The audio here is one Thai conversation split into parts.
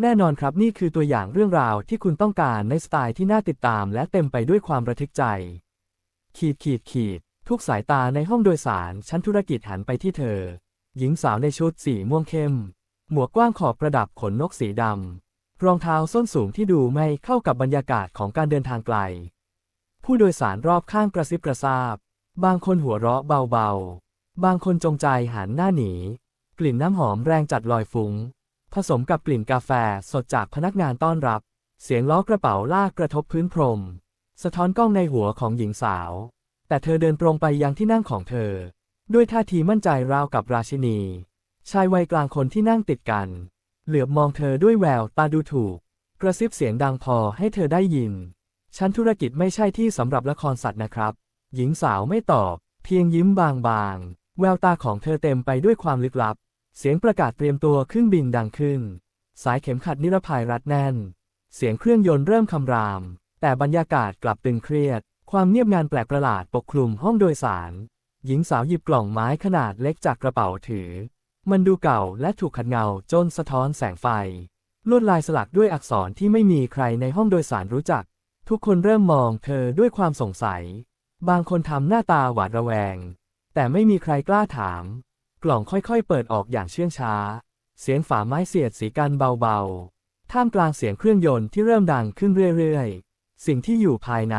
แน่นอนครับนี่คือตัวอย่างเรื่องราวที่คุณต้องการในสไตล์ที่น่าติดตาม และเต็มไปด้วยความระทึกใจ ขีดขีดขีด ทุกสายตาในห้องโดยสารชั้นธุรกิจหันไปที่เธอ หญิงสาวในชุดสีม่วงเข้ม หมวกกว้างขอบประดับขนนกสีดำรองเท้าส้นสูงที่ดูไม่เข้ากับบรรยากาศของการเดินทางไกล ผู้โดยสารรอบข้างกระซิบกระซาบบางคนหัวเราะเบาๆ บางคนจงใจหันหน้าหนี กลิ่นน้ำหอมแรงจัดลอยฟุง้ง ผสมกับกลิ่นกาแฟสดจากพนักงานต้อนรับ เสียงล้อกระเป๋าลากกระทบพื้นพรม สะท้อนกล้องในหัวของหญิงสาว แต่เธอเดินตรงไปยังที่นั่งของเธอ ด้วยท่าทีมั่นใจราวกับราชินี ชายวัยกลางคนที่นั่งติดกัน เหลือบมองเธอด้วยแววตาดูถูก กระซิบเสียงดังพอให้เธอได้ยิน ชั้นธุรกิจไม่ใช่ที่สำหรับละครสัตว์นะครับ หญิงสาวไม่ตอบ เพียงยิ้มบางๆ แววตาของเธอเต็มไปด้วยความลึกลับ เสียงประกาศเตรียมตัวขึ้นบินดังขึ้น สายเข็มขัดนิรภัยรัดแน่น เสียงเครื่องยนต์เริ่มคำราม แต่บรรยากาศกลับตึงเครียด ความเงียบงานแปลกประหลาดปกคลุมห้องโดยสาร หญิงสาวหยิบกล่องไม้ขนาดเล็กจากกระเป๋าถือ มันดูเก่าและถูกขัดเงาจนสะท้อนแสงไฟ ลวดลายสลักด้วยอักษรที่ไม่มีใครในห้องโดยสารรู้จัก ทุกคนเริ่มมองเธอด้วยความสงสัย บางคนทำหน้าตาหวาดระแวง แต่ไม่มีใครกล้าถาม กล่องค่อยๆ เปิดออกอย่างเชื่องช้า เสียงฝาไม้เสียดสีกันเบาๆ ท่ามกลางเสียงเครื่องยนต์ที่เริ่มดังขึ้นเรื่อยๆ สิ่งที่อยู่ภายใน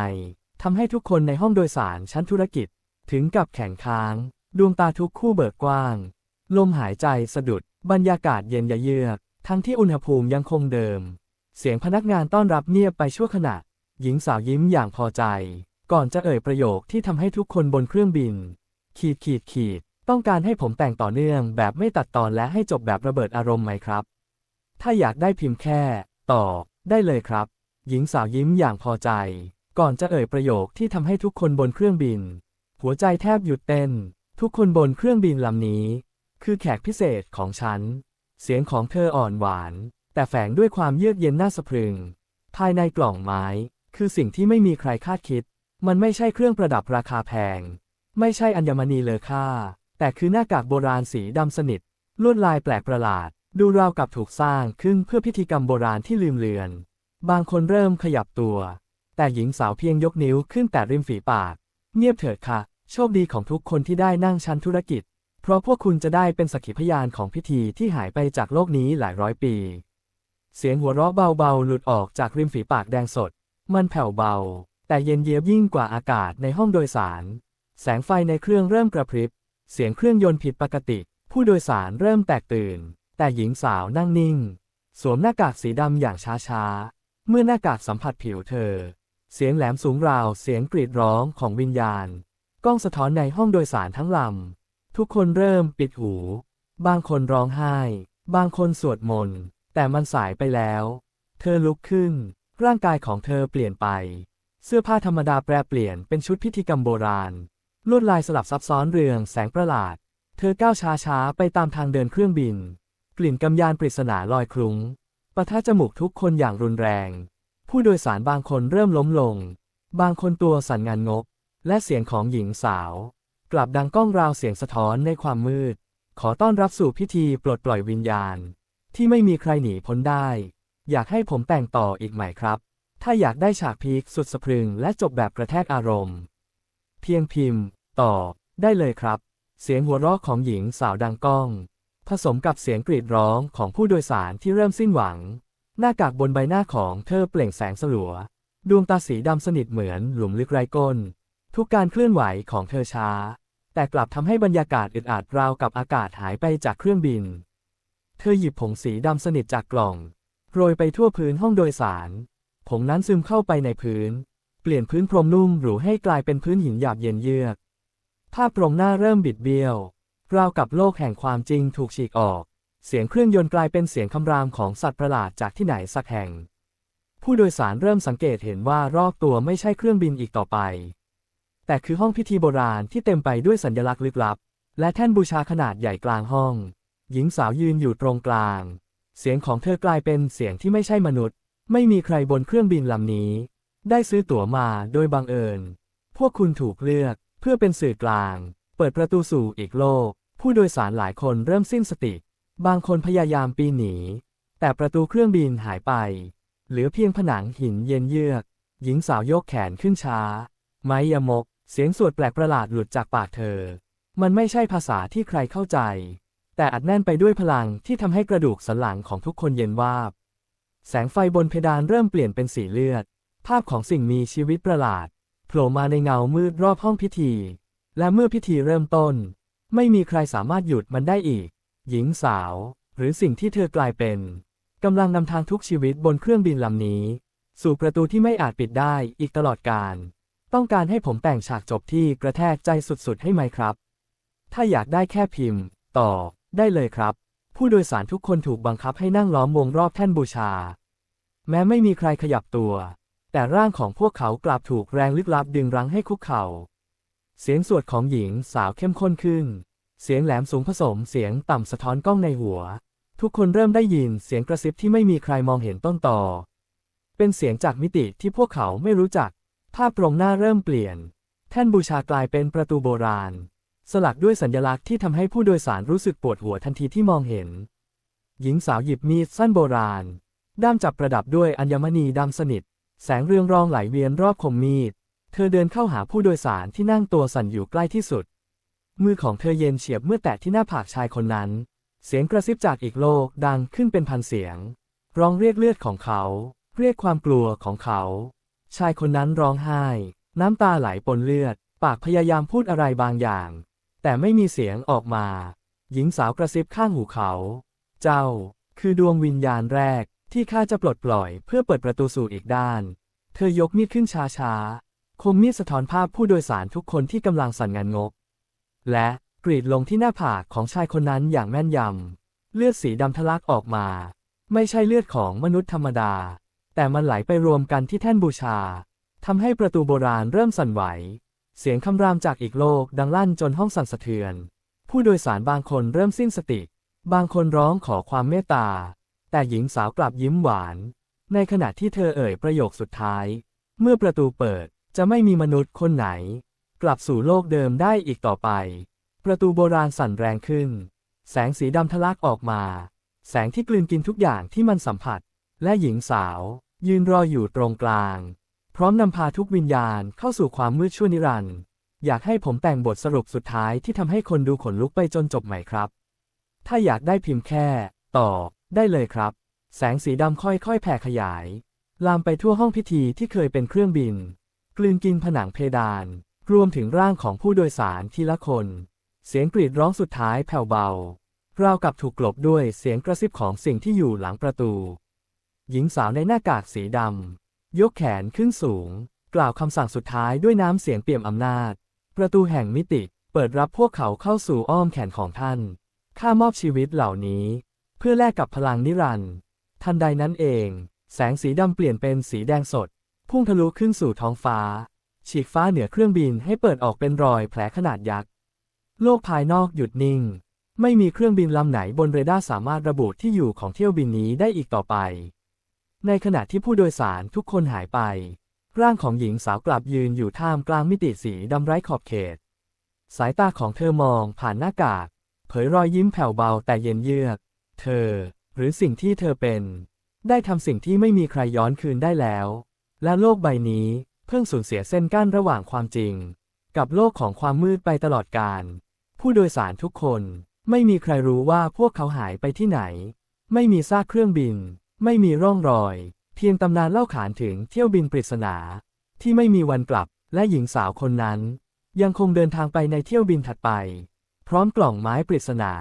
ทำให้ทุกคนในห้องโดยสารชั้นธุรกิจ ถึงกับแข็งค้าง ดวงตาทุกคู่เบิกกว้าง ลมหายใจสะดุด บรรยากาศเย็นยะเยือก ทั้งที่อุณหภูมิยังคงเดิม เสียงพนักงานต้อนรับเงียบไปชั่วขณะ หญิงสาวยิ้มอย่างพอใจ ก่อนจะเอ่ยประโยคที่ทำให้ทุกคนบนเครื่องบิน ขีดขีดขีด ต้องการให้ผมแต่งต่อเนื่องแบบไม่ตัดตอนและให้จบแบบระเบิดอารมณ์ไหมครับ ถ้าอยากได้พิมพ์แค่ ต่อ ได้เลยครับ หญิงสาวยิ้มอย่างพอใจ ก่อนจะเอ่ยประโยคที่ทำให้ทุกคนบนเครื่องบิน หัวใจแทบหยุดเต้น ทุกคนบนเครื่องบินลำนี้ คือแขกพิเศษของฉัน เสียงของเธออ่อนหวาน แต่แฝงด้วยความเยือกเย็นน่าสะพรึง ภายในกล่องไม้ คือสิ่งที่ไม่มีใครคาดคิด มันไม่ใช่เครื่องประดับราคาแพง ไม่ใช่อัญมณีเลอค่า แต่คือหน้ากากโบราณสีดำสนิท ลวดลายแปลกประหลาด ดูราวกับถูกสร้างขึ้นเพื่อพิธีกรรมโบราณที่ลืมเลือน บางคนเริ่มขยับตัว แต่หญิงสาวเพียงยกนิ้วขึ้นแต่ริมฝีปาก เงียบเถิดค่ะ โชคดีของทุกคนที่ได้นั่งชั้นธุรกิจ เพราะพวกคุณจะได้เป็นสักขีพยานของพิธีที่หายไปจากโลกนี้หลายร้อยปี เสียงหัวเราะเบาๆหลุดออกจากริมฝีปากแดงสด มันแผ่วเบา แต่เย็นเยียบยิ่งกว่าอากาศในห้องโดยสาร แสงไฟในเครื่องเริ่มกระพริบ เสียงเครื่องยนต์ผิดปกติ ผู้โดยสารเริ่มแตกตื่น แต่หญิงสาวนั่งนิ่ง สวมหน้ากากสีดำอย่างช้าๆ เมื่อหน้ากากสัมผัสผิวเธอ เสียงแหลมสูงราวเสียงกรีดร้องของวิญญาณ กล้องสะท้อนในห้องโดยสารทั้งลำ ทุกคนเริ่มปิดหู บางคนร้องไห้ บางคนสวดมนต์ แต่มันสายไปแล้ว เธอลุกขึ้น ร่างกายของเธอเปลี่ยนไป เสื้อผ้าธรรมดาแปรเปลี่ยนเป็นชุดพิธีกรรมโบราณ ลวดลายสลับซับซ้อนเรืองแสงประหลาด เธอก้าวช้าๆ ไปตามทางเดินเครื่องบิน กลิ่นกำยานปริศนาลอยคลุ้งปะทะจมูกทุกคนอย่างรุนแรง ผู้โดยสารบางคนเริ่มล้มลง บางคนตัวสั่นงานงก และเสียงของหญิงสาว กลับดังก้องราวเสียงสะท้อนในความมืด ขอต้อนรับสู่พิธีปลดปล่อยวิญญาณ ที่ไม่มีใครหนีพ้นได้ อยากให้ผมแต่งต่ออีกไหมครับ ถ้าอยากได้ฉากพีคสุดสะพรึงและจบแบบกระแทกอารมณ์ เพียงพิมพ์ต่อได้เลยครับ เสียงหัวเราะของหญิงสาวดังก้อง ผสมกับเสียงกรีดร้องของผู้โดยสารที่เริ่มสิ้นหวัง หน้ากากบนใบหน้าของเธอเปล่งแสงสลัว ดวงตาสีดำสนิทเหมือนหลุมลึกไร้ก้น ทุกการเคลื่อนไหวของเธอช้า แต่กลับทำให้บรรยากาศอึดอัดราวกับอากาศหายไปจากเครื่องบิน เธอหยิบผงสีดำสนิทจากกล่อง โรยไปทั่วพื้นห้องโดยสาร ผงนั้นซึมเข้าไปในพื้น เปลี่ยนพื้นพรมนุ่มหรูให้กลายเป็นพื้นหินหยาบเย็นเยือก ภาพตรงหน้าเริ่มบิดเบี้ยว ราวกับโลกแห่งความจริงถูกฉีกออก เสียงเครื่องยนต์กลายเป็นเสียงคำรามของสัตว์ประหลาดจากที่ไหนสักแห่ง ผู้โดยสารเริ่มสังเกตเห็นว่ารอบตัวไม่ใช่เครื่องบินอีกต่อไป แต่คือห้องพิธีโบราณที่เต็มไปด้วยสัญลักษณ์ลึกลับ และแท่นบูชาขนาดใหญ่กลางห้อง หญิงสาวยืนอยู่ตรงกลาง เสียงของเธอกลายเป็นเสียงที่ไม่ใช่มนุษย์ ไม่มีใครบนเครื่องบินลำนี้ ได้ซื้อตั๋วมาโดยบังเอิญ พวกคุณถูกเลือกเพื่อเป็นสื่อกลาง เปิดประตูสู่อีกโลก ผู้โดยสารหลายคนเริ่มสิ้นสติ บางคนพยายามปีนหนี แต่ประตูเครื่องบินหายไป เหลือเพียงผนังหินเย็นเยือก หญิงสาวยกแขนขึ้นช้า ไม้ยมก เสียงสวดแปลกประหลาดหลุดจากปากเธอ มันไม่ใช่ภาษาที่ใครเข้าใจ แต่อัดแน่นไปด้วยพลังที่ทำให้กระดูกสันหลังของทุกคนเย็นวาบ แสงไฟบนเพดานเริ่มเปลี่ยนเป็นสีเลือด ภาพของสิ่งมีชีวิตประหลาดโผล่มาในเงามืดรอบห้องพิธี และเมื่อพิธีเริ่มต้น ไม่มีใครสามารถหยุดมันได้อีก หญิงสาว หรือสิ่งที่เธอกลายเป็นกำลังนำทางทุกชีวิตบนเครื่องบินลำนี้ สู่ประตูที่ไม่อาจปิดได้อีกตลอดการ ต้องการให้ผมแต่งฉากจบที่กระแทกใจสุดๆ ให้ไหมครับ ถ้าอยากได้แค่พิมพ์ ต่อ ได้เลยครับ ผู้โดยสารทุกคนถูกบังคับให้นั่งล้อมวงรอบแท่นบูชา แม้ไม่มีใครขยับตัว แต่ร่างของพวกเขากลับถูกแรงลึกลับดึงรั้งให้คุกเข่า เสียงสวดของหญิงสาวเข้มข้นขึ้น เสียงแหลมสูงผสมเสียงต่ำสะท้อนกล้องในหัว ทุกคนเริ่มได้ยินเสียงกระซิบที่ไม่มีใครมองเห็นต้นต่อ เป็นเสียงจากมิติที่พวกเขาไม่รู้จัก ภาพตรงหน้าเริ่มเปลี่ยน แท่นบูชากลายเป็นประตูโบราณ สลักด้วยสัญลักษณ์ที่ทำให้ผู้โดยสารรู้สึกปวดหัวทันทีที่มองเห็น หญิงสาวหยิบมีดสั้นโบราณ ด้ามจับประดับด้วยอัญมณีดำสนิท แสงเรืองรองไหลเวียนรอบคมมีด เธอเดินเข้าหาผู้โดยสารที่นั่งตัวสั่นอยู่ใกล้ที่สุด มือของเธอเย็นเฉียบเมื่อแตะที่หน้าผากชายคนนั้น เสียงกระซิบจากอีกโลกดังขึ้นเป็นพันเสียง ร้องเรียกเลือดของเขา เรียกความกลัวของเขา ชายคนนั้นร้องไห้ น้ำตาไหลปนเลือด ปากพยายามพูดอะไรบางอย่าง แต่ไม่มีเสียงออกมา หญิงสาวกระซิบข้างหูเขา เจ้า คือดวงวิญญาณแรก ที่ข้าจะปลดปล่อยเพื่อเปิดประตูสู่อีกด้าน เธอยกมีดขึ้นช้าๆ คมมีดสะท้อนภาพผู้โดยสารทุกคนที่กำลังสั่นงันงก และกรีดลงที่หน้าผากของชายคนนั้นอย่างแม่นยำ เลือดสีดำทะลักออกมา ไม่ใช่เลือดของมนุษย์ธรรมดา แต่มันไหลไปรวมกันที่แท่นบูชาทำให้ประตูโบราณเริ่มสั่นไหว เสียงคำรามจากอีกโลกดังลั่นจนห้องสั่นสะเทือน ผู้โดยสารบางคนเริ่มสิ้นสติ บางคนร้องขอความเมตตา แต่หญิงสาวกลับยิ้มหวาน ในขณะที่เธอเอ่ยประโยคสุดท้าย เมื่อประตูเปิดจะไม่มีมนุษย์คนไหน กลับสู่โลกเดิมได้อีกต่อไป ประตูโบราณสั่นแรงขึ้น แสงสีดำทะลักออกมา แสงที่กลืนกินทุกอย่างที่มันสัมผัส และหญิงสาว ยืนรออยู่ตรงกลาง พร้อมนำพาทุกวิญญาณเข้าสู่ความมืดชั่วนิรันดร์อยากให้ผมแต่งบทสรุปสุดท้ายที่ทำให้คนดูขนลุกไปจนจบไหมครับ ถ้าอยากได้พิมพ์แค่ ต่อ ได้เลยครับ แสงสีดำค่อยๆ แผ่ขยาย ลามไปทั่วห้องพิธีที่เคยเป็นเครื่องบิน กลืนกินผนังเพดาน รวมถึงร่างของผู้โดยสารทีละคน เสียงกรีดร้องสุดท้ายแผ่วเบาราวกับถูกกลบด้วยเสียงกระซิบของสิ่งที่อยู่หลังประตู หญิงสาวในหน้ากากสีดำยกแขนขึ้นสูง กล่าวคำสั่งสุดท้ายด้วยน้ำเสียงเปี่ยมอำนาจ ประตูแห่งมิติเปิดรับพวกเขาเข้าสู่อ้อมแขนของท่าน ข้ามอบชีวิตเหล่านี้ พื่อแลกกับพลังนิรันดร์ทันใดนั้นเอง แสงสีดำเปลี่ยนเป็นสีแดงสด พุ่งทะลุขึ้นสู่ท้องฟ้า ฉีกฟ้าเหนือเครื่องบินให้เปิดออกเป็นรอยแผลขนาดยักษ์ โลกภายนอกหยุดนิ่ง ไม่มีเครื่องบินลำไหนบนเรดาร์สามารถระบุที่อยู่ของเที่ยวบินนี้ได้อีกต่อไป ในขณะที่ผู้โดยสารทุกคนหายไป ร่างของหญิงสาวกลับยืนอยู่ท่ามกลางมิติสีดำไร้ขอบเขต สายตาของเธอมองผ่านหน้ากาก เผยรอยยิ้มแผ่วเบาแต่เย็นเยือก เธอ หรือสิ่งที่เธอเป็น ได้ทำสิ่งที่ไม่มีใครย้อนคืนได้แล้ว และโลกใบนี้เพิ่งสูญเสียเส้นกั้นระหว่างความจริง กับโลกของความมืดไปตลอดกาลผู้โดยสารทุกคนไม่มีใครรู้ว่าพวกเขาหายไปที่ไหน ไม่มีซากเครื่องบิน ไม่มีร่องรอย เพียงตำนานเล่าขานถึงเที่ยวบินปริศนา ที่ไม่มีวันกลับและหญิงสาวคนนั้น ยังคงเดินทางไปในเที่ยวบินถัดไป พร้อมกล่องไม้ปริศนา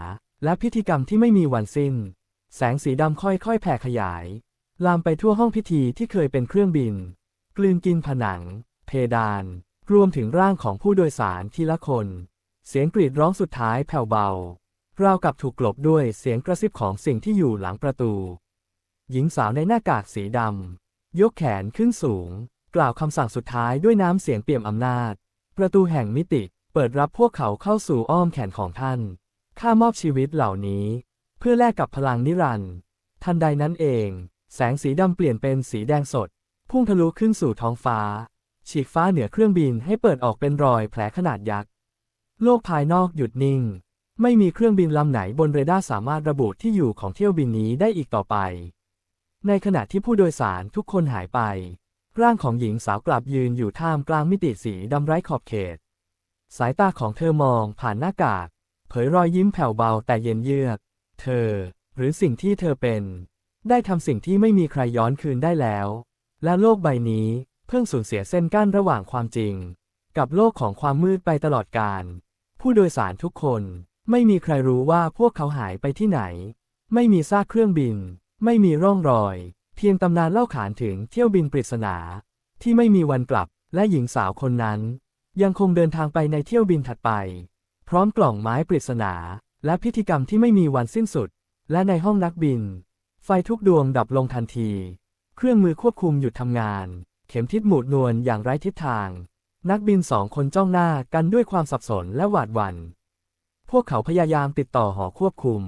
และพิธีกรรมที่ไม่มีวันสิ้น แสงสีดำค่อยๆ แผ่ขยาย ลามไปทั่วห้องพิธีที่เคยเป็นเครื่องบิน กลืนกินผนัง เพดาน รวมถึงร่างของผู้โดยสารทีละคน เสียงกรีดร้องสุดท้ายแผ่วเบา ราวกับถูกกลบด้วยเสียงกระซิบของสิ่งที่อยู่หลังประตู หญิงสาวในหน้ากากสีดำยกแขนขึ้นสูง กล่าวคำสั่งสุดท้ายด้วยน้ำเสียงเปี่ยมอำนาจ ประตูแห่งมิติเปิดรับพวกเขาเข้าสู่อ้อมแขนของท่าน ข้ามอบชีวิตเหล่านี้ เพื่อแลกกับพลังนิรันดร์ทันใดนั้นเอง แสงสีดำเปลี่ยนเป็นสีแดงสด พุ่งทะลุขึ้นสู่ท้องฟ้า ฉีกฟ้าเหนือเครื่องบินให้เปิดออกเป็นรอยแผลขนาดยักษ์ โลกภายนอกหยุดนิ่ง ไม่มีเครื่องบินลำไหนบนเรดาร์สามารถระบุที่อยู่ของเที่ยวบินนี้ได้อีกต่อไป ในขณะที่ผู้โดยสารทุกคนหายไป ร่างของหญิงสาวกลับยืนอยู่ท่ามกลางมิติสีดำไร้ขอบเขต สายตาของเธอมองผ่านหน้ากาก เผยรอยยิ้มแผ่วเบาแต่เย็นเยือก เธอ หรือสิ่งที่เธอเป็น ได้ทำสิ่งที่ไม่มีใครย้อนคืนได้แล้ว และโลกใบนี้เพิ่งสูญเสียเส้นกั้นระหว่างความจริง กับโลกของความมืดไปตลอดกาลผู้โดยสารทุกคนไม่มีใครรู้ว่าพวกเขาหายไปที่ไหน ไม่มีซากเครื่องบิน ไม่มีร่องรอย เพียงตำนานเล่าขานถึงเที่ยวบินปริศนา ที่ไม่มีวันกลับและหญิงสาวคนนั้น ยังคงเดินทางไปในเที่ยวบินถัดไป ร้อมกล่องไม้ปริศนา และพิธีกรรมที่ไม่มีวันสิ้นสุด และในห้องนักบิน ไฟทุกดวงดับลงทันที เครื่องมือควบคุมหยุดทำงาน เข็มทิศหมุดนวลอย่างไร้ทิศทาง นักบินสองคนจ้องหน้ากันด้วยความสับสนและหวาดหวัน่นพวกเขาพยายามติดต่อหอควบคุม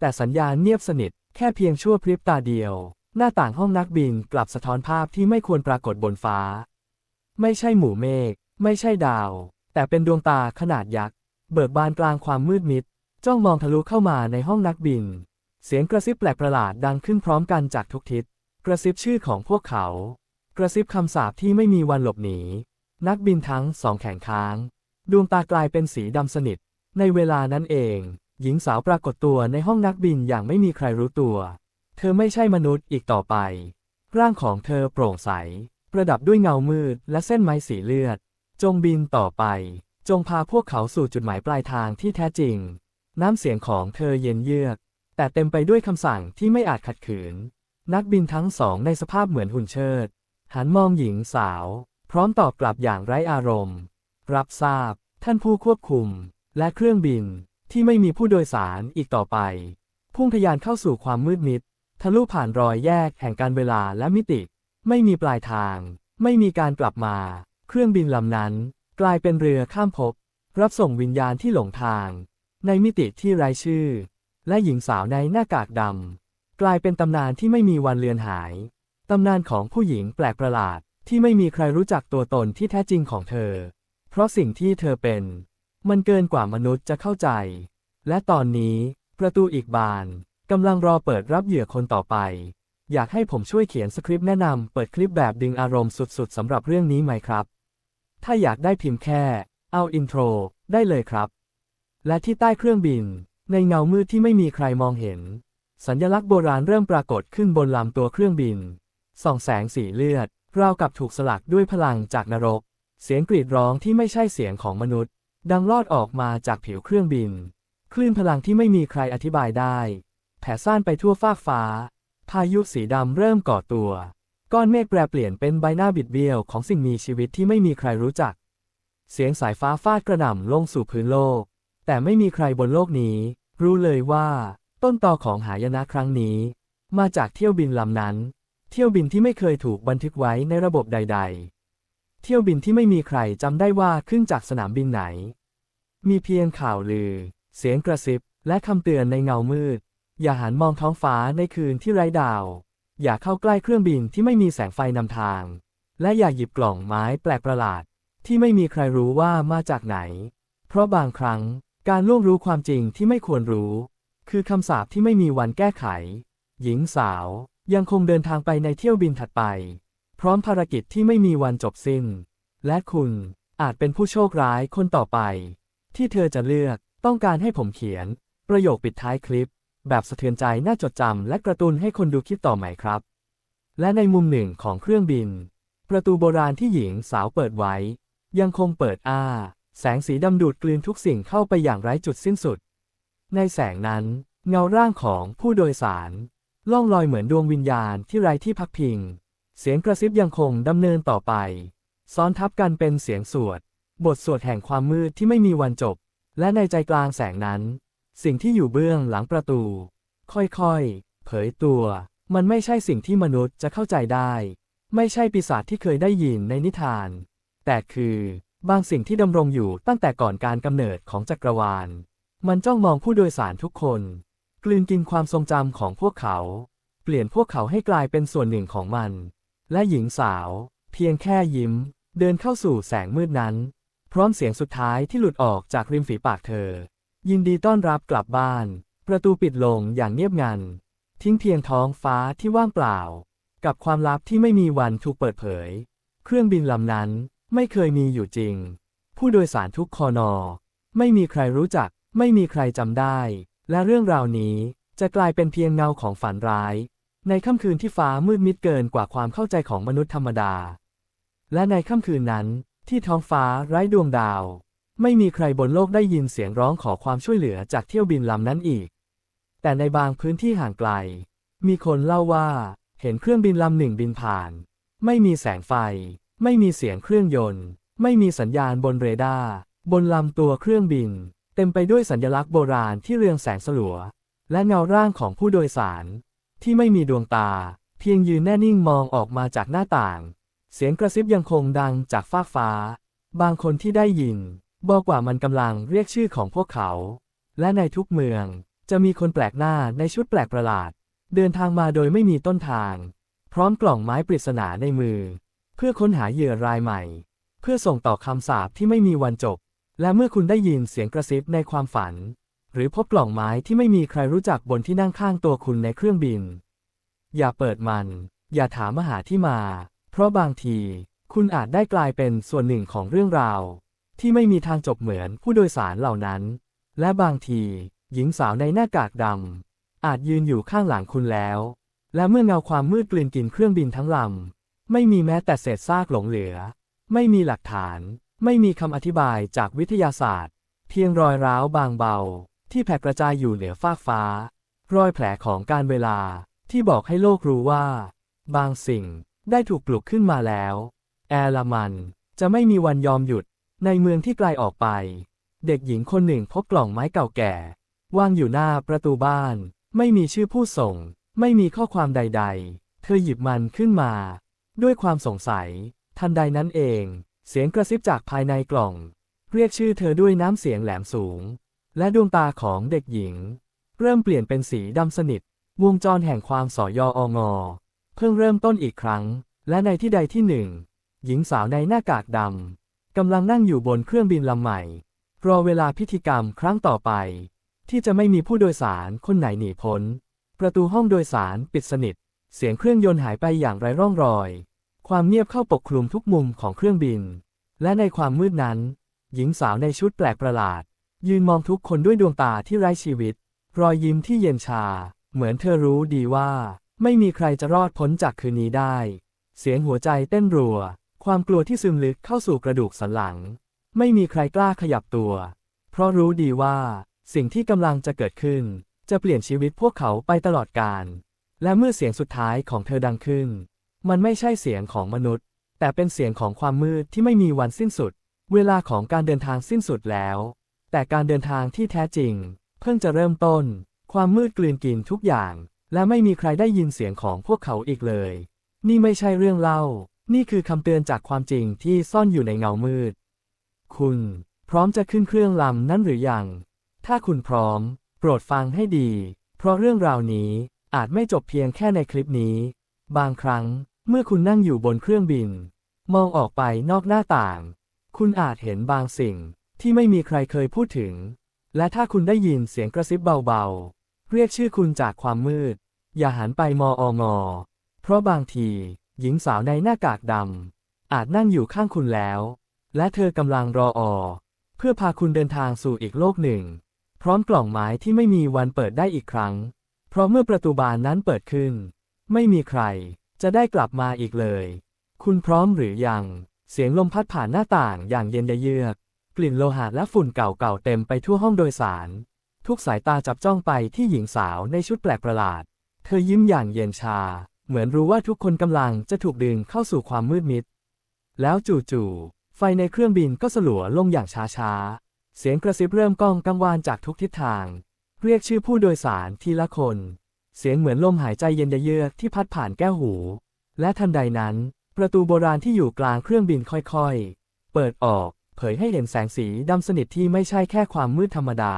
แต่สัญญาณเงียบสนิทแค่เพียงชั่วพริบตาเดียว หน้าต่างห้องนักบินกลับสะท้อนภาพที่ไม่ควรปรากฏบนฟ้า ไม่ใช่หมู่เมฆไม่ใช่ดาว แต่เป็นดวงตาขนาดยักษ์ เบิกบานกลางความมืดมิด จ้องมองทะลุเข้ามาในห้องนักบิน เสียงกระซิบแปลกประหลาดดังขึ้นพร้อมกันจากทุกทิศ กระซิบชื่อของพวกเขา กระซิบคำสาปที่ไม่มีวันหลบหนี นักบินทั้งสองแข่งค้าง ดวงตากลายเป็นสีดำสนิท ในเวลานั้นเอง หญิงสาวปรากฏตัวในห้องนักบินอย่างไม่มีใครรู้ตัว เธอไม่ใช่มนุษย์อีกต่อไป ร่างของเธอโปร่งใส ประดับด้วยเงามืดและเส้นไม้สีเลือด จงบินต่อไป จงพาพวกเขาสู่จุดหมายปลายทางที่แท้จริง น้ำเสียงของเธอเย็นเยือก แต่เต็มไปด้วยคำสั่งที่ไม่อาจขัดขืน นักบินทั้งสองในสภาพเหมือนหุ่นเชิด หันมองหญิงสาว พร้อมตอบกลับอย่างไร้อารมณ์ รับทราบ ท่านผู้ควบคุม และเครื่องบินที่ไม่มีผู้โดยสารอีกต่อไป พุ่งทะยานเข้าสู่ความมืดมิด ทะลุผ่านรอยแยกแห่งการเวลาและมิติ ไม่มีปลายทาง ไม่มีการกลับมา เครื่องบินลำนั้น กลายเป็นเรือข้ามภพรับส่งวิญญาณที่หลงทาง ในมิติที่ไร้ชื่อ และหญิงสาวในหน้ากากดำกลายเป็นตำนานที่ไม่มีวันเลือนหาย ตำนานของผู้หญิงแปลกประหลาดที่ไม่มีใครรู้จักตัวตนที่แท้จริงของเธอ เพราะสิ่งที่เธอเป็น มันเกินกว่ามนุษย์จะเข้าใจ และตอนนี้ประตูอีกบานกำลังรอเปิดรับเหยื่อคนต่อไป อยากให้ผมช่วยเขียนสคริปต์แนะนำเปิดคลิปแบบดึงอารมณ์สุดๆสำหรับเรื่องนี้ไหมครับ ถ้าอยากได้พิมพ์แค่ เอาอินโทร ได้เลยครับ และที่ใต้เครื่องบิน ในเงามืดที่ไม่มีใครมองเห็น สัญลักษณ์โบราณเริ่มปรากฏขึ้นบนลำตัวเครื่องบิน ส่องแสงสีเลือด ราวกับถูกสลักด้วยพลังจากนรก เสียงกรีดร้องที่ไม่ใช่เสียงของมนุษย์ ดังลอดออกมาจากผิวเครื่องบิน คลื่นพลังที่ไม่มีใครอธิบายได้ แผ่ซ่านไปทั่วฟากฟ้า พายุสีดำเริ่มก่อตัว ก้อนเมฆแปรเปลี่ยนเป็นใบหน้าบิดเบี้ยวของสิ่งมีชีวิตที่ไม่มีใครรู้จัก เสียงสายฟ้าฟาดกระหน่ำลงสู่พื้นโลก แต่ไม่มีใครบนโลกนี้ รู้เลยว่า ต้นตอของหายนะครั้งนี้ มาจากเที่ยวบินลำนั้น เที่ยวบินที่ไม่เคยถูกบันทึกไว้ในระบบใด ๆ เที่ยวบินที่ไม่มีใครจำได้ว่าขึ้นจากสนามบินไหน มีเพียงข่าวลือ เสียงกระซิบและคำเตือนในเงามืด อย่าหันมองท้องฟ้าในคืนที่ไร้ดาว อย่าเข้าใกล้เครื่องบินที่ไม่มีแสงไฟนำทาง และอย่าหยิบกล่องไม้แปลกประหลาด ที่ไม่มีใครรู้ว่ามาจากไหน เพราะบางครั้งการล่วงรู้ความจริงที่ไม่ควรรู้ คือคำสาปที่ไม่มีวันแก้ไข หญิงสาวยังคงเดินทางไปในเที่ยวบินถัดไป พร้อมภารกิจที่ไม่มีวันจบสิ้น และคุณอาจเป็นผู้โชคร้ายคนต่อไป ที่เธอจะเลือกต้องการให้ผมเขียน ประโยคปิดท้ายคลิป แบบสะเทือนใจน่าจดจำและกระตุ้นให้คนดูคิดต่อใหม่ครับ และในมุมหนึ่งของเครื่องบิน ประตูโบราณที่หญิงสาวเปิดไว้ ยังคงเปิดอ้า แสงสีดำดูดกลืนทุกสิ่งเข้าไปอย่างไร้จุดสิ้นสุด ในแสงนั้น เงาร่างของผู้โดยสาร ล่องลอยเหมือนดวงวิญญาณที่ไร้ที่พักพิง เสียงกระซิบยังคงดำเนินต่อไป ซ้อนทับกันเป็นเสียงสวด บทสวดแห่งความมืดที่ไม่มีวันจบ และในใจกลางแสงนั้น สิ่งที่อยู่เบื้องหลังประตู ค่อยๆ เผยตัว มันไม่ใช่สิ่งที่มนุษย์จะเข้าใจได้ ไม่ใช่ปีศาจที่เคยได้ยินในนิทาน แต่คือบางสิ่งที่ดำรงอยู่ตั้งแต่ก่อนการกำเนิดของจักรวาล มันจ้องมองผู้โดยสารทุกคน กลืนกินความทรงจำของพวกเขา เปลี่ยนพวกเขาให้กลายเป็นส่วนหนึ่งของมัน และหญิงสาว เพียงแค่ยิ้ม เดินเข้าสู่แสงมืดนั้น พร้อมเสียงสุดท้ายที่หลุดออกจากริมฝีปากเธอ ยินดีต้อนรับกลับบ้าน ประตูปิดลงอย่างเงียบงัน ทิ้งเพียงท้องฟ้าที่ว่างเปล่า กับความลับที่ไม่มีวันถูกเปิดเผย เครื่องบินลำนั้นไม่เคยมีอยู่จริง ผู้โดยสารทุกคอนอ ไม่มีใครรู้จัก ไม่มีใครจำได้ และเรื่องราวนี้จะกลายเป็นเพียงเงาของฝันร้าย ในค่ำคืนที่ฟ้ามืดมิดเกินกว่าความเข้าใจของมนุษย์ธรรมดา และในค่ำคืนนั้นที่ท้องฟ้าไร้ดวงดาว ไม่มีใครบนโลกได้ยินเสียงร้องขอความช่วยเหลือจากเที่ยวบินลำนั้นอีก แต่ในบางพื้นที่ห่างไกล มีคนเล่าว่า เห็นเครื่องบินลำหนึ่งบินผ่าน ไม่มีแสงไฟ ไม่มีเสียงเครื่องยนต์ ไม่มีสัญญาณบนเรดาร์ บนลำตัวเครื่องบิน เต็มไปด้วยสัญลักษณ์โบราณที่เรืองแสงสลัว และเงาร่างของผู้โดยสาร ที่ไม่มีดวงตา เพียงยืนแน่นิ่งมองออกมาจากหน้าต่าง เสียงกระซิบยังคงดังจากฟากฟ้า บางคนที่ได้ยิน บอกว่ามันกำลังเรียกชื่อของพวกเขา และในทุกเมืองจะมีคนแปลกหน้าในชุดแปลกประหลาด เดินทางมาโดยไม่มีต้นทาง พร้อมกล่องไม้ปริศนาในมือ เพื่อค้นหาเหยื่อรายใหม่ เพื่อส่งต่อคำสาปที่ไม่มีวันจบ และเมื่อคุณได้ยินเสียงกระซิบในความฝัน หรือพบกล่องไม้ที่ไม่มีใครรู้จักบนที่นั่งข้างตัวคุณในเครื่องบิน อย่าเปิดมัน อย่าถามมหาที่มา เพราะบางที คุณอาจได้กลายเป็นส่วนหนึ่งของเรื่องราว ที่ไม่มีทางจบเหมือนผู้โดยสารเหล่านั้น และบางที หญิงสาวในหน้ากากดำอาจยืนอยู่ข้างหลังคุณแล้ว และเมื่อเงาความมืดกลืนกินเครื่องบินทั้งลำไม่มีแม้แต่เศษซากหลงเหลือ ไม่มีหลักฐาน ไม่มีคำอธิบายจากวิทยาศาสตร์ เพียงรอยร้าวบางเบา ที่แผ่กระจายอยู่เหนือฟากฟ้า รอยแผลของการเวลาที่บอกให้โลกรู้ว่า บางสิ่งได้ถูกปลุกขึ้นมาแล้ว แอร์ลมันจะไม่มีวันยอมหยุด ในเมืองที่ไกลออกไป เด็กหญิงคนหนึ่งพบกล่องไม้เก่าแก่ วางอยู่หน้าประตูบ้าน ไม่มีชื่อผู้ส่ง ไม่มีข้อความใด ๆ เธอหยิบมันขึ้นมา ด้วยความสงสัย ทันใดนั้นเอง เสียงกระซิบจากภายในกล่อง เรียกชื่อเธอด้วยน้ำเสียงแหลมสูง และดวงตาของเด็กหญิง เริ่มเปลี่ยนเป็นสีดำสนิท วงจรแห่งความสอยอองอ เพิ่งเริ่มต้นอีกครั้ง และในที่ใดที่หนึ่ง หญิงสาวในหน้ากากดำ กำลังนั่งอยู่บนเครื่องบินลำใหม่ รอเวลาพิธีกรรมครั้งต่อไป ที่จะไม่มีผู้โดยสารคนไหนหนีพ้น ประตูห้องโดยสารปิดสนิท เสียงเครื่องยนต์หายไปอย่างไร้ร่องรอย ความเงียบเข้าปกคลุมทุกมุมของเครื่องบิน และในความมืดนั้น หญิงสาวในชุดแปลกประหลาด ยืนมองทุกคนด้วยดวงตาที่ไร้ชีวิต รอยยิ้มที่เย็นชา เหมือนเธอรู้ดีว่า ไม่มีใครจะรอดพ้นจากคืนนี้ได้ เสียงหัวใจเต้นรัว ความกลัวที่ซึมลึกเข้าสู่กระดูกสันหลัง ไม่มีใครกล้าขยับตัว เพราะรู้ดีว่า สิ่งที่กำลังจะเกิดขึ้น จะเปลี่ยนชีวิตพวกเขาไปตลอดกาลและเมื่อเสียงสุดท้ายของเธอดังขึ้น มันไม่ใช่เสียงของมนุษย์ แต่เป็นเสียงของความมืดที่ไม่มีวันสิ้นสุด เวลาของการเดินทางสิ้นสุดแล้ว แต่การเดินทางที่แท้จริง เพิ่งจะเริ่มต้น ความมืดกลืนกินทุกอย่าง และไม่มีใครได้ยินเสียงของพวกเขาอีกเลย นี่ไม่ใช่เรื่องเล่า นี่คือคำเตือนจากความจริงที่ซ่อนอยู่ในเงามืด คุณพร้อมจะขึ้นเครื่องลำนั้นหรือยัง ถ้าคุณพร้อม โปรดฟังให้ดี เพราะเรื่องราวนี้อาจไม่จบเพียงแค่ในคลิปนี้ บางครั้งเมื่อคุณนั่งอยู่บนเครื่องบิน มองออกไปนอกหน้าต่าง คุณอาจเห็นบางสิ่งที่ไม่มีใครเคยพูดถึง และถ้าคุณได้ยินเสียงกระซิบเบาๆ เรียกชื่อคุณจากความมืด อย่าหันไปมอองอเพราะบางที หญิงสาวในหน้ากากดำอาจนั่งอยู่ข้างคุณแล้ว และเธอกำลังรอออ เพื่อพาคุณเดินทางสู่อีกโลกหนึ่ง พร้อมกล่องไม้ที่ไม่มีวันเปิดได้อีกครั้ง เพราะเมื่อประตูบานนั้นเปิดขึ้น ไม่มีใครจะได้กลับมาอีกเลย คุณพร้อมหรือยัง เสียงลมพัดผ่านหน้าต่างอย่างเย็นเยือก กลิ่นโลหะและฝุ่นเก่าๆเต็มไปทั่วห้องโดยสาร ทุกสายตาจับจ้องไปที่หญิงสาวในชุดแปลกประหลาด เธอยิ้มอย่างเย็นชา เหมือนรู้ว่าทุกคนกำลังจะถูกดึงเข้าสู่ความมืดมิด แล้วจู่ๆ ไฟในเครื่องบินก็สลัวลงอย่างช้าๆ เสียงกระซิบเริ่มก้องกังวานจากทุกทิศทาง เรียกชื่อผู้โดยสารทีละคน เสียงเหมือนลมหายใจเย็นเยือกที่พัดผ่านแก้วหู และทันใดนั้น ประตูโบราณที่อยู่กลางเครื่องบินค่อยๆ เปิดออก เผยให้เห็นแสงสีดำสนิทที่ไม่ใช่แค่ความมืดธรรมดา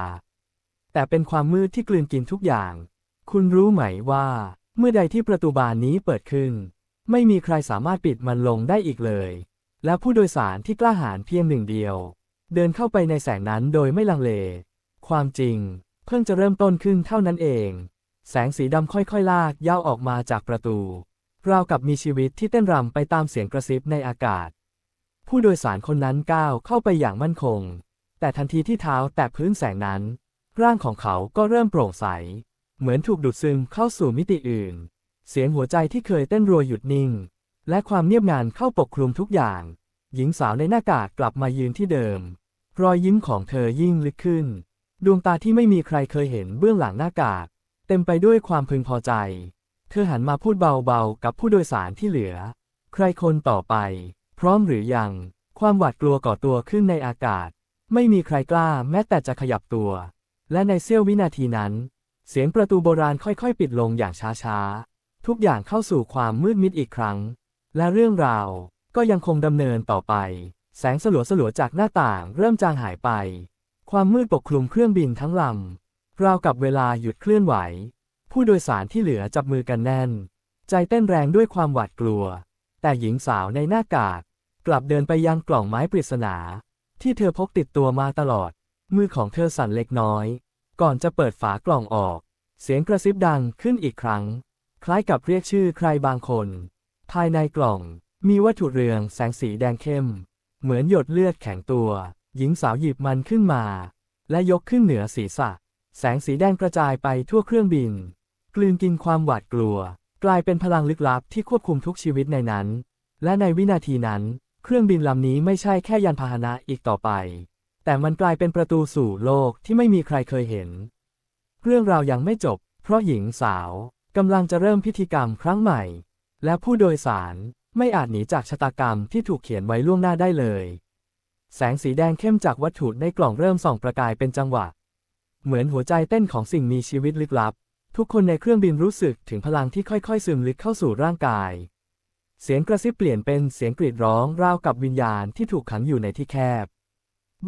แต่เป็นความมืดที่กลืนกินทุกอย่าง คุณรู้ไหมว่า เมื่อใดที่ประตูบานนี้เปิดขึ้น ไม่มีใครสามารถปิดมันลงได้อีกเลย และผู้โดยสารที่กล้าหาญเพียงหนึ่งเดียว เดินเข้าไปในแสงนั้นโดยไม่ลังเล ความจริง เพิ่งจะเริ่มต้นขึ้นเท่านั้นเอง แสงสีดำค่อยๆ ลากยาวออกมาจากประตู ราวกับมีชีวิตที่เต้นรำไปตามเสียงกระซิบในอากาศ ผู้โดยสารคนนั้นก้าวเข้าไปอย่างมั่นคง แต่ทันทีที่เท้าแตะพื้นแสงนั้น ร่างของเขาก็เริ่มโปร่งใส เหมือนถูกดูดซึมเข้าสู่มิติอื่น เสียงหัวใจที่เคยเต้นรัวหยุดนิ่ง และความเงียบงันเข้าปกคลุมทุกอย่าง หญิงสาวในหน้ากากกลับมายืนที่เดิม รอยยิ้มของเธอยิ่งลึกขึ้น ดวงตาที่ไม่มีใครเคยเห็นเบื้องหลังหน้ากาก เต็มไปด้วยความพึงพอใจ เธอหันมาพูดเบาๆ กับผู้โดยสารที่เหลือ ใครคนต่อไป พร้อมหรือยัง ความหวาดกลัวก่อตัวขึ้นในอากาศ ไม่มีใครกล้าแม้แต่จะขยับตัว และในเสี้ยววินาทีนั้น เสียงประตูโบราณค่อยๆ ปิดลงอย่างช้าๆ ทุกอย่างเข้าสู่ความมืดมิดอีกครั้ง และเรื่องราวก็ยังคงดำเนินต่อไป แสงสลัวสลัวๆจากหน้าต่างเริ่มจางหายไป ความมืดปกคลุมเครื่องบินทั้งลำราวกับเวลาหยุดเคลื่อนไหว ผู้โดยสารที่เหลือจับมือกันแน่น ใจเต้นแรงด้วยความหวาดกลัว แต่หญิงสาวในหน้ากากกลับเดินไปยังกล่องไม้ปริศนา ที่เธอพกติดตัวมาตลอด มือของเธอสั่นเล็กน้อย ก่อนจะเปิดฝากล่องออก เสียงกระซิบดังขึ้นอีกครั้ง คล้ายกับเรียกชื่อใครบางคน ภายในกล่องมีวัตถุเรืองแสงสีแดงเข้ม เหมือนหยดเลือดแข็งตัว หญิงสาวหยิบมันขึ้นมา และยกขึ้นเหนือศีรษะ แสงสีแดงกระจายไปทั่วเครื่องบิน กลืนกินความหวาดกลัว กลายเป็นพลังลึกลับที่ควบคุมทุกชีวิตในนั้น และในวินาทีนั้น เครื่องบินลำนี้ไม่ใช่แค่ยานพาหนะอีกต่อไป แต่มันกลายเป็นประตูสู่โลกที่ไม่มีใครเคยเห็น เรื่องราวยังไม่จบ เพราะหญิงสาวกำลังจะเริ่มพิธีกรรมครั้งใหม่ และผู้โดยสารไม่อาจหนีจากชะตากรรมที่ถูกเขียนไว้ล่วงหน้าได้เลย แสงสีแดงเข้มจากวัตถุในกล่องเริ่มส่องประกายเป็นจังหวะ เหมือนหัวใจเต้นของสิ่งมีชีวิตลึกลับ ทุกคนในเครื่องบินรู้สึกถึงพลังที่ค่อยๆ ซึมลึกเข้าสู่ร่างกาย เสียงกระซิบเปลี่ยนเป็นเสียงกรีดร้องราวกับวิญญาณที่ถูกขังอยู่ในที่แคบ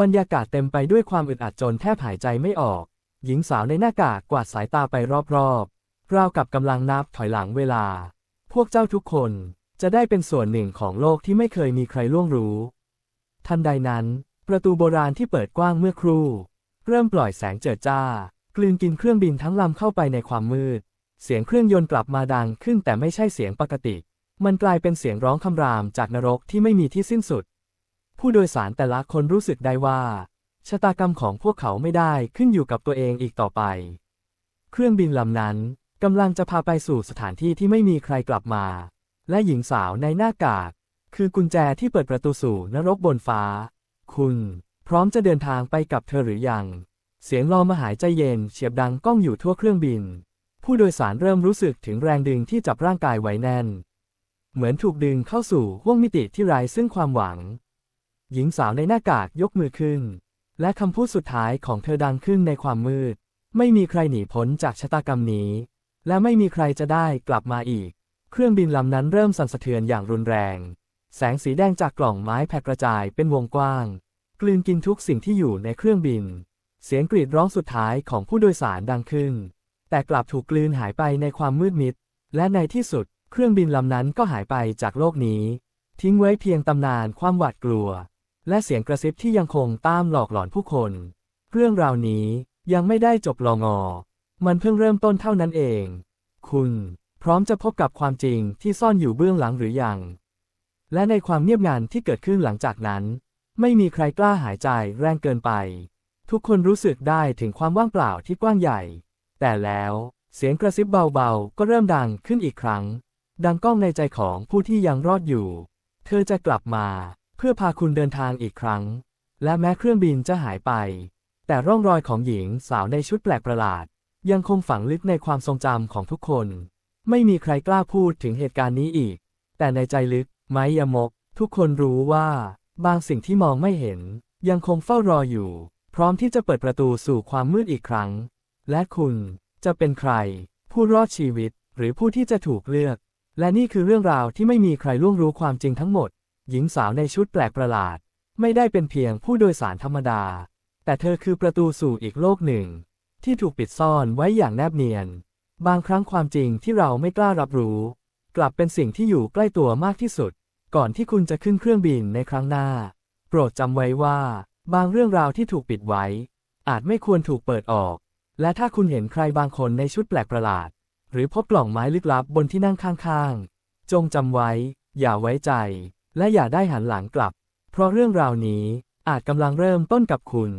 บรรยากาศเต็มไปด้วยความอึดอัดจนแทบหายใจไม่ออก หญิงสาวในหน้ากากกวาดสายตาไปรอบๆ ราวกับกำลังนับถอยหลังเวลา พวกเจ้าทุกคนจะได้เป็นส่วนหนึ่งของโลกที่ไม่เคยมีใครล่วงรู้ ทันใดนั้น ประตูโบราณที่เปิดกว้างเมื่อครู่ เริ่มปล่อยแสงเจิดจ้า กลืนกินเครื่องบินทั้งลำเข้าไปในความมืด เสียงเครื่องยนต์กลับมาดังขึ้นแต่ไม่ใช่เสียงปกติ มันกลายเป็นเสียงร้องคำรามจากนรกที่ไม่มีที่สิ้นสุด ผู้โดยสารแต่ละคนรู้สึกได้ว่า ชะตากรรมของพวกเขาไม่ได้ขึ้นอยู่กับตัวเองอีกต่อไป เครื่องบินลำนั้นกำลังจะพาไปสู่สถานที่ที่ไม่มีใครกลับมา และหญิงสาวในหน้ากาก คือกุญแจที่เปิดประตูสู่นรกบนฟ้า คุณ พร้อมจะเดินทางไปกับเธอหรือยัง เสียงลอมหายใจเย็นเฉียบดังก้องอยู่ทั่วเครื่องบิน ผู้โดยสารเริ่มรู้สึกถึงแรงดึงที่จับร่างกายไว้แน่น เหมือนถูกดึงเข้าสู่ห้วงมิติที่ไร้ซึ่งความหวัง หญิงสาวในหน้ากากยกมือขึ้น และคำพูดสุดท้ายของเธอดังขึ้นในความมืด ไม่มีใครหนีพ้นจากชะตากรรมนี้ และไม่มีใครจะได้กลับมาอีก เครื่องบินลำนั้นเริ่มสั่นสะเทือนอย่างรุนแรง แสงสีแดงจากกล่องไม้แผ่กระจายเป็นวงกว้าง กลืนกินทุกสิ่งที่อยู่ในเครื่องบิน เสียงกรีดร้องสุดท้ายของผู้โดยสารดังขึ้น แต่กลับถูกกลืนหายไปในความมืดมิด และในที่สุด เครื่องบินลำนั้นก็หายไปจากโลกนี้ ทิ้งไว้เพียงตำนานความหวาดกลัว และเสียงกระซิบที่ยังคงตามหลอกหลอนผู้คน เรื่องราวนี้ยังไม่ได้จบลองอ มันเพิ่งเริ่มต้นเท่านั้นเอง คุณพร้อมจะพบกับความจริงที่ซ่อนอยู่เบื้องหลังหรือยัง และในความเงียบงันที่เกิดขึ้นหลังจากนั้น ไม่มีใครกล้าหายใจแรงเกินไป ทุกคนรู้สึกได้ถึงความว่างเปล่าที่กว้างใหญ่ แต่แล้วเสียงกระซิบเบาๆ ก็เริ่มดังขึ้นอีกครั้ง ดังก้องในใจของผู้ที่ยังรอดอยู่ เธอจะกลับมา เพื่อพาคุณเดินทางอีกครั้ง และแม้เครื่องบินจะหายไป แต่ร่องรอยของหญิงสาวในชุดแปลกประหลาด ยังคงฝังลึกในความทรงจำของทุกคน ไม่มีใครกล้าพูดถึงเหตุการณ์นี้อีก แต่ในใจลึก ไมยมก ทุกคนรู้ว่า บางสิ่งที่มองไม่เห็น ยังคงเฝ้ารออยู่ พร้อมที่จะเปิดประตูสู่ความมืดอีกครั้ง และคุณจะเป็นใคร ผู้รอดชีวิตหรือผู้ที่จะถูกเลือก และนี่คือเรื่องราวที่ไม่มีใครล่วงรู้ความจริงทั้งหมด หญิงสาวในชุดแปลกประหลาด ไม่ได้เป็นเพียงผู้โดยสารธรรมดา แต่เธอคือประตูสู่อีกโลกหนึ่ง ที่ถูกปิดซ่อนไว้อย่างแนบเนียน บางครั้งความจริงที่เราไม่กล้ารับรู้ กลับเป็นสิ่งที่อยู่ใกล้ตัวมากที่สุด ก่อนที่คุณจะขึ้นเครื่องบินในครั้งหน้า โปรดจำไว้ว่า บางเรื่องราวที่ถูกปิดไว้ อาจไม่ควรถูกเปิดออก และถ้าคุณเห็นใครบางคนในชุดแปลกประหลาด หรือพบกล่องไม้ลึกลับบนที่นั่งข้างๆจงจำไว้ อย่าไว้ใจ และอย่าได้หันหลังกลับ เพราะเรื่องราวนี้อาจกำลังเริ่มต้นกับคุณ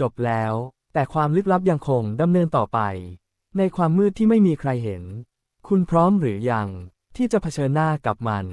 จบแล้ว แต่ความลึกลับยังคงดำเนินต่อไป ในความมืดที่ไม่มีใครเห็น คุณพร้อมหรือยังที่จะเผชิญหน้ากับมัน